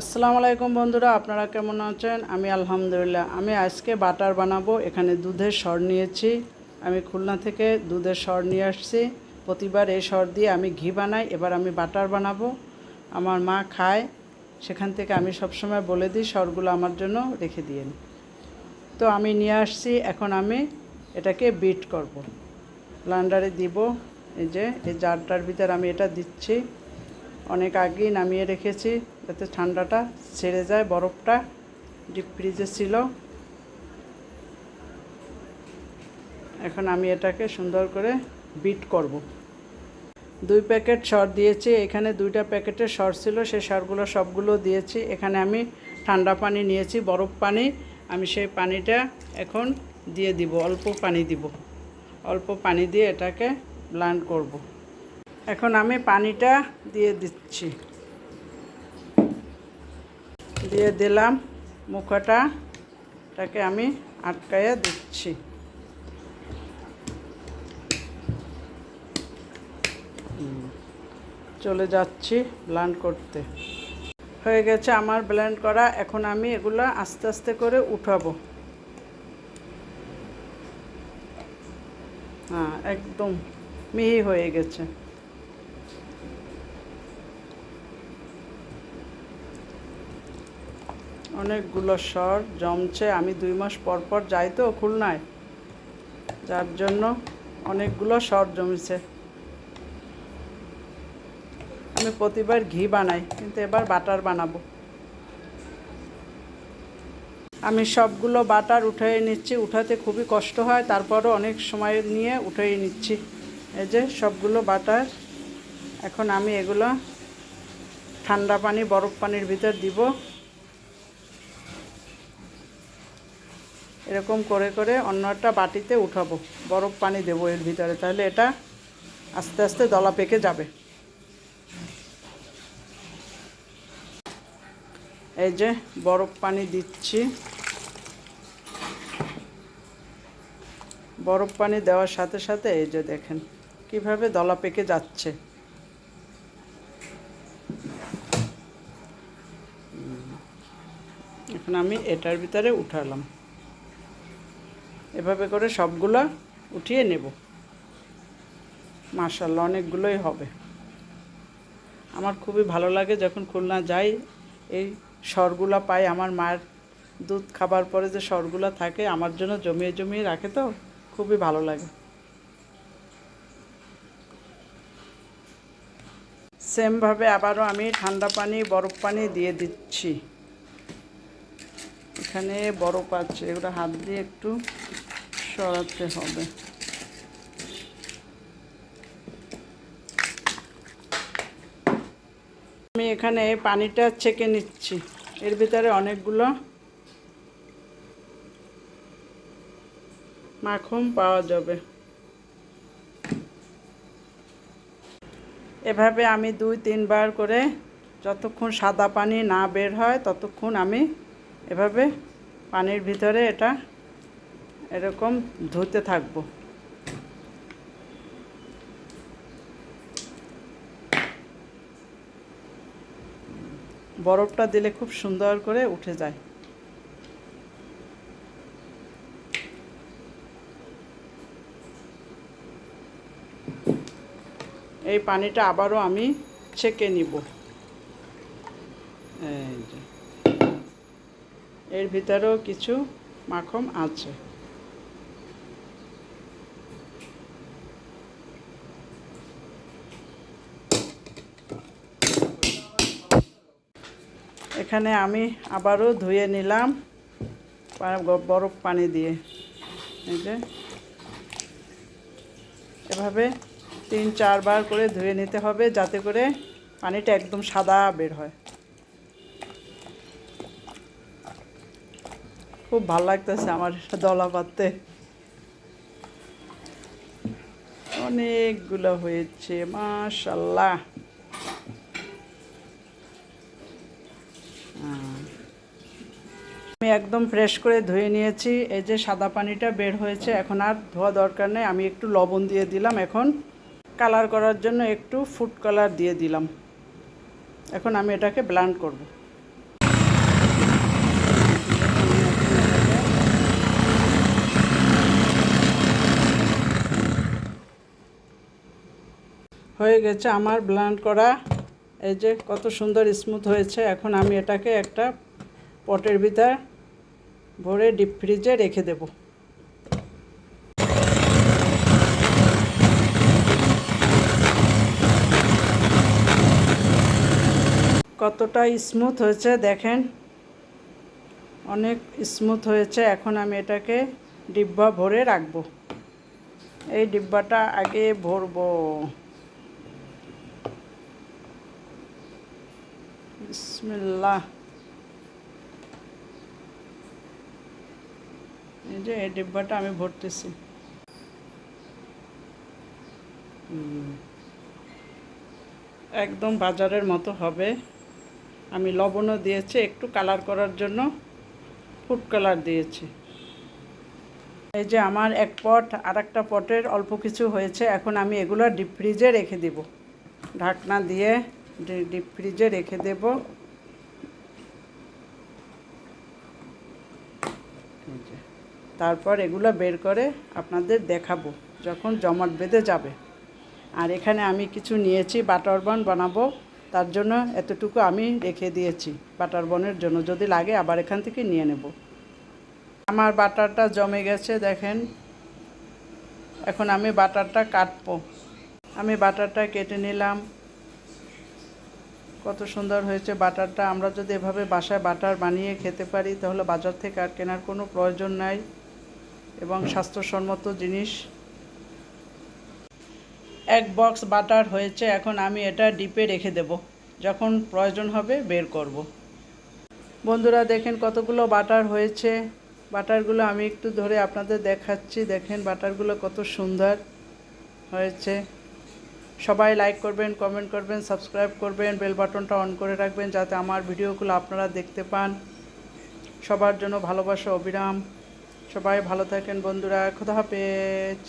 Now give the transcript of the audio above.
আসসালামু আলাইকুম বন্ধুরা, আপনারা কেমন আছেন? আমি আলহামদুলিল্লাহ, আমি আজকে বাটার বানাবো, এখানে দুধের সর নিয়েছি। আমি খুলনা থেকে দুধের সর নিয়ে আসছি। প্রতিবার এই সর দিয়ে আমি ঘি বানাই, এবার আমি বাটার বানাবো। আমার মা খায়, সেখান থেকে আমি সবসময় বলে দিই, সরগুলো আমার জন্য রেখে দিয়েন। তো আমি নিয়ে আসছি, এখন আমি এটাকে বিট করব। ব্লান্ডারে দিব, এই যে, এই জারটার ভিতর আমি এটা দিচ্ছি। অনেক আগেই নামিয়ে রেখেছি। যাতে ঠান্ডাটা ছেড়ে যায়, বরফটা ডিপ ফ্রিজে ছিল। এখন আমি এটাকে সুন্দর করে বিট করব। দুই প্যাকেট সর দিয়েছি, এখানে দুইটা প্যাকেটের সর ছিল সেই সরগুলো সবগুলো দিয়েছি। এখানে আমি ঠান্ডা পানি নিয়েছি, বরফ পানি। আমি সেই পানিটা এখন দিয়ে দিব, অল্প পানি দিব। অল্প পানি দিয়ে এটাকে ব্লান্ড করব। এখন আমি পানিটা দিয়ে দিচ্ছি। দিয়ে দিলাম মুখটা, এটাকে আমি আটকাইয়ে দিচ্ছি। চলে যাচ্ছি ব্লান্ড করতে। হয়ে গেছে আমার ব্লেন্ড করা, এখন আমি এগুলো আস্তে আস্তে করে উঠাবো। হ্যাঁ একদম মিহি হয়ে গেছে। অনেকগুলো স্বর জমছে, আমি দুই মাস পর পর যাই তো খুলনায়। যার জন্য অনেকগুলো স্বর জমেছে। আমি প্রতিবার ঘি বানাই, কিন্তু এবার বাটার বানাবো। আমি সবগুলো বাটার উঠিয়ে নিচ্ছি, উঠাতে খুবই কষ্ট হয়, তারপরও অনেক সময় নিয়ে উঠিয়ে নিচ্ছি। এই যে সবগুলো বাটার, এখন আমি এগুলো ঠান্ডা পানি, বরফ পানির ভিতর দিব। এরকম করে করে অন্য একটা বাটিতে উঠাবো। বরফ পানি দেবো এর ভিতরে, তাহলে এটা আস্তে আস্তে দলা পেকে যাবে। এই যে বরফ পানি দিচ্ছি। বরফ পানি দেওয়ার সাথে সাথে এই যে দেখেন কীভাবে দলা পেকে যাচ্ছে। এখন আমি এটার ভিতরে উঠালাম। এভাবে করে সবগুলো উঠিয়ে নেব। মার্শাল্লাহ অনেকগুলোই হবে। আমার খুবই ভালো লাগে যখন খুলনা যাই, এই সরগুলা পাই। আমার মায়ের দুধ খাবার পরে যে সরগুলা থাকে, আমার জন্য জমিয়ে জমিয়ে রাখে তো, খুবই ভালো লাগে। সেমভাবে আবারও আমি ঠান্ডা পানি, বরফ পানি দিয়ে দিচ্ছি। এখানে বরফ আছে এগুলো হাত দিয়ে একটু সরাতে হবে। আমি এখানে পানিটা ছেঁকে নিচ্ছি। এর ভিতরে অনেকগুলো মাখন পাওয়া যাবে। এভাবে আমি দুই তিনবার করে যতক্ষণ সাদা পানি না বের হয় ততক্ষণ আমি এভাবে পানির ভিতরে এটা এরকম ধুতে থাকব। বরফটা দিলে খুব সুন্দর করে উঠে যায়। এই পানিটা আবারও আমি ছেঁকে নিব। এই যে। এর ভিতরেও কিছু মাখন আছে। এখানে আমি আবারও ধুয়ে নিলাম বরফ পানি দিয়ে। এই যে। এভাবে তিন, চারবার করে ধুয়ে নিতে হবে যাতে করে পানিটা একদম সাদা বের হয়। খুব ভালো লাগতেছে আমার দলা পাততে। অনেকগুলো হয়েছে, মাশাল্লাহ। আমি একদম ফ্রেশ করে ধুয়ে নিয়েছি, এই যে সাদা পানিটা বের হয়েছে, এখন আর ধোয়া দরকার নেই, আমি একটু লবণ দিয়ে দিলাম, এখন কালার করার জন্য একটু ফুড কালার দিয়ে দিলাম। এখন আমি এটাকে ব্লান্ড করব। হয়ে গেছে আমার ব্লান্ড করা। এই যে কত সুন্দর স্মুথ হয়েছে। এখন আমি এটাকে একটা পটের ভিতর ভরে ডিপ ফ্রিজে রেখে দেব। কতটা স্মুথ হয়েছে দেখেন। অনেক স্মুথ হয়েছে। এখন আমি এটাকে ডিব্বা ভরে রাখব। এই ডিব্বাটা আগে ভরবো। বিসমিল্লাহ এই যে এই ডিব্বাটা আমি ভরতেছি। একদম বাজারের মতো হবে। আমি লবণও দিয়েছি, একটু কালার করার জন্য ফুড কালার দিয়েছি। এই যে আমার এক পট আর একটা পটের অল্প কিছু হয়েছে, এখন আমি এগুলো ডিপ ফ্রিজে রেখে দেব। ঢাকনা দিয়ে ডিপ ফ্রিজে রেখে দেব। তারপর এগুলো বের করে আপনাদের দেখাবো, যখন জমাট বেঁধে যাবে। আর এখানে আমি কিছু নিয়েছি, বাটার বন বানাবো। তার জন্য এতটুকু আমি রেখে দিয়েছি বাটার বনের জন্য। যদি লাগে আবার এখান থেকে নিয়ে নেব। আমার বাটারটা জমে গেছে, দেখেন। এখন আমি বাটারটা কাটবো। আমি বাটারটা কেটে নিলাম। কত সুন্দর হয়েছে বাটারটা। আমরা যদি এভাবে বাসায় বাটার বানিয়ে খেতে পারি, তাহলে বাজার থেকে আর কেনার কোনো প্রয়োজন নাই এবং স্বাস্থ্যসম্মত জিনিস। এক বক্স বাটার হয়েছে, এখন আমি এটা ডিপে রেখে দেব। যখন প্রয়োজন হবে বের করব। বন্ধুরা, দেখেন কতগুলো বাটার হয়েছে। বাটারগুলো আমি একটু ধরে আপনাদের দেখাচ্ছি। দেখেন বাটারগুলো কত সুন্দর হয়েছে। সবাই লাইক করবেন কমেন্ট করবেন সাবস্ক্রাইব করবেন বেল বাটনটা অন করে রাখবেন যাতে আমার ভিডিওগুলো আপনারা দেখতে পান। সবার জন্য ভালোবাসা, অবিরাম। সবাই ভালো থাকেন বন্ধুরা, খোদা হাফেজ।